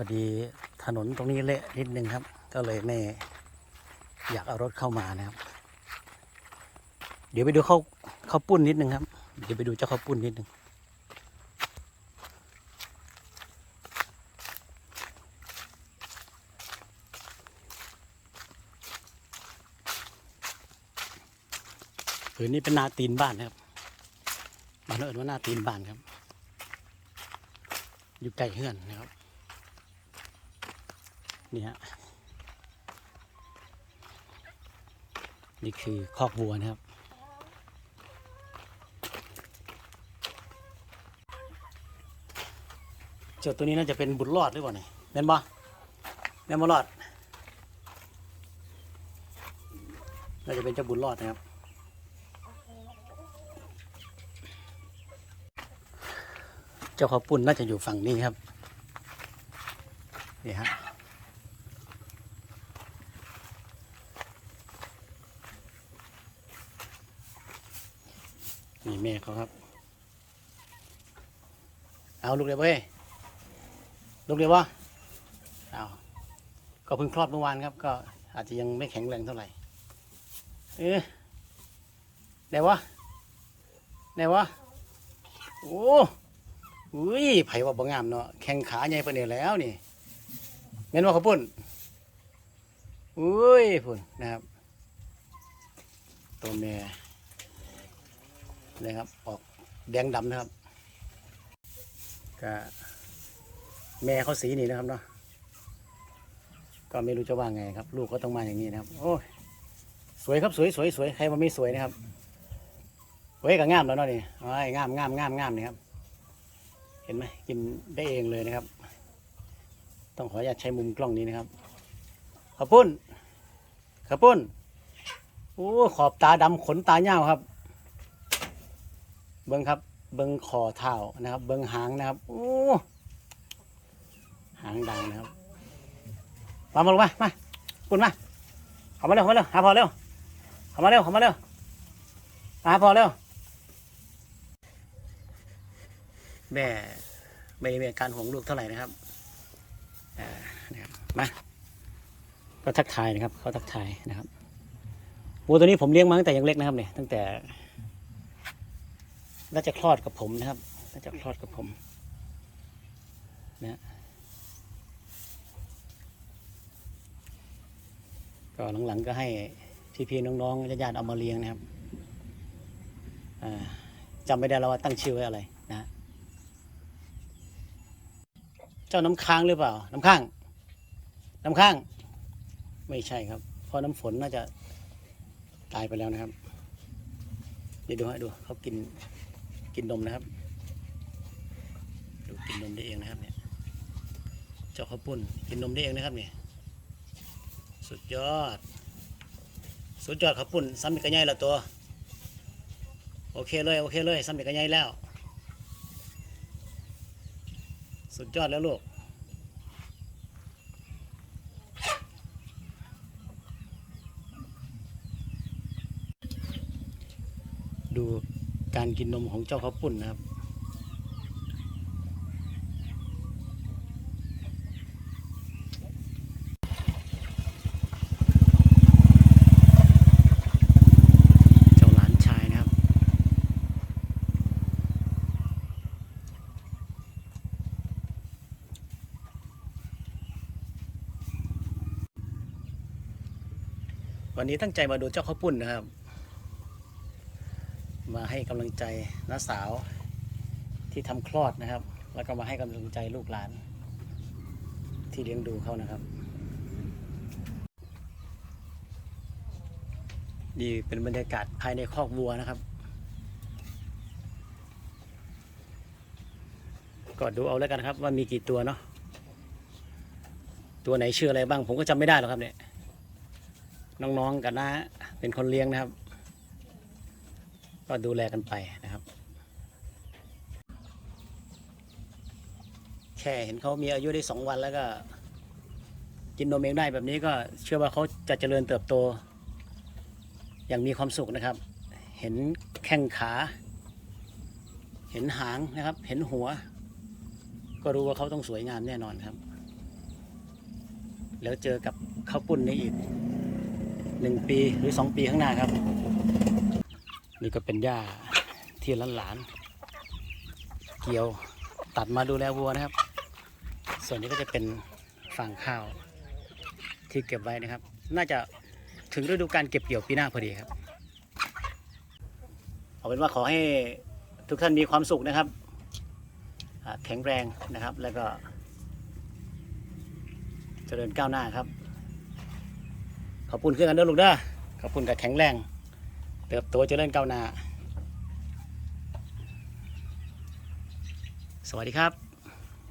อดีถนนตรงนี้เละนิดนึงครับ ก็เลยไม่อยากเอารถเข้ามานะครับ เดี๋ยวไปดูเขาวข้าปุ้นนิดนึงครับ เดี๋ยวไปดูเจ้าเขาปุ้นนิดนึงผืนนี้เป็นนาตีนบ้านนะครับบ้านเราเอิญว่านาตีนบ้านครับ อยู่ใกล้เฮือนนะครับ นี่ฮะนี่คือคอกวัวนะครับ เจ้าตัวนี้น่าจะเป็นบุญรอดหรือเปล่าเนี่ยแม่นบ่แม่นบ่รอด น่าจะเป็นเจ้าบุญรอดนะครับ เจ้าข้าวปุ้นน่าจะอยู่ฝั่งนี้ครับ นี่ฮะ นี่แม่เขาครับ เอาลูกเดียวเว้ยลูกเดียววะเอาก็เพิ่งคลอดเมื่อวานครับ ก็อาจจะยังไม่แข็งแรงเท่าไหร่ เออไหนวะไหนวะโอ้อุ้ยไผว่าบ่งามเนาะแข้งขาใหญ่ปานนี้แล้วนี่แม่นว่าเขาปุ้นอุ้ยพุ่นนะครับ ตัวแม่ นะครับ ออกแดงดำนะครับก็แม่เขาสีนี่นะครับเนาะก็ไม่รู้จะว่าไงครับ ลูกก็ต้องมาอย่างนี้นะครับ โอ้ยสวยครับสวยสวยสวยใครมาไม่สวยนะครับเว้ยก็งามแล้วเนาะนี่โอ้ยงามงามงามงามนี่ครับ เห็นไหมกินได้เองเลยนะครับ ต้องขออนุญาตใช้มุมกล้องนี้นะครับข้าวปุ้นข้าวปุ้นโอ้ขอบตาดำขนตาเหี่ยวครับ เบิ้งครับ เบิ้งคอเท้านะครับ เบิ้งหางนะครับโอ้หางดังนะครับมามาลงมามาปุ้นมาเข้ามาเร็วเข้ามาเร็วหาพอเร็วเข้ามาเร็วเข้ามาเร็วหาพอเร็วแม่ไม่มีอาการห่วงลูกเท่าไหร่นะครับอ่านะครับมาก็ทักทายนะครับเขาทักทายนะครับวัวตัวนี้ผมเลี้ยงมาตั้งแต่ยังเล็กนะครับเนี่ยตั้งแต่ น่าจะคลอดกับผมนะครับ น่าจะคลอดกับผมนะก็หลังๆก็ให้พี่ๆน้องๆญาติๆเอามาเลี้ยงนะครับจำไม่ได้แล้วว่าตั้งชื่อไว้อะไรนะเจ้าน้ำค้างหรือเปล่า น้ำค้าง น้ำค้าง ไม่ใช่ครับ เพราะน้ำฝนน่าจะตายไปแล้วนะครับ เดี๋ยวดูให้ดูเขากิน กินนมนะครับ ดูกินนมได้เองนะครับเนี่ย เจ้าข้าวปุ้นกินนมได้เองนะครับเนี่ย สุดยอด สุดยอดข้าวปุ้นซ้ำอีกกระไงละตัว โอเคเลยโอเคเลยซ้ำอีกกระไงแล้ว สุดยอดแล้วลูกดู การกินนมของเจ้าข้าวปุ้นนะครับ เจ้าหลานชายนะครับ วันนี้ตั้งใจมาดูเจ้าข้าวปุ้นนะครับ มาให้กำลังใจน้าสาวที่ทำคลอดนะครับ แล้วก็มาให้กำลังใจลูกหลาน ที่เลี้ยงดูเขานะครับนี่เป็นบรรยากาศภายในคอกวัวนะครับ ก็ดูเอาแล้วกันครับ ว่ามีกี่ตัวเนาะตัวไหนชื่ออะไรบ้าง ผมก็จำไม่ได้หรอกครับเนี่ยน้องๆกับน้าเป็นคนเลี้ยงนะครับ ก็ดูแลกันไปนะครับ แค่เห็นเขามีอายุได้สองวันแล้วก็ กินนมเองได้แบบนี้ก็เชื่อว่าเขาจะเจริญเติบโต อย่างมีความสุขนะครับ เห็นแข้งขา เห็นหางนะครับ เห็นหัว ก็รู้ว่าเขาต้องสวยงามแน่นอนครับ แล้วเจอกับข้าวปุ้นในอีกหนึ่งปีหรือสองปีข้างหน้าครับ นี่ก็เป็นหญ้าที่หลานๆเกี่ยวตัดมาดูแลวัวนะครับ ส่วนนี้ก็จะเป็นฟางข้าวที่เก็บไว้นะครับ น่าจะถึงฤดูการเก็บเกี่ยวปีหน้าพอดีครับ เอาเป็นว่าขอให้ทุกท่านมีความสุขนะครับแข็งแรงนะครับ แล้วก็เจริญก้าวหน้าครับ ขอบคุณขึ้นกันเด้อลูกเด้อขอบคุณกับแข็งแรง เติบโตจเจริญก้าวหน้า สวัสดีครับ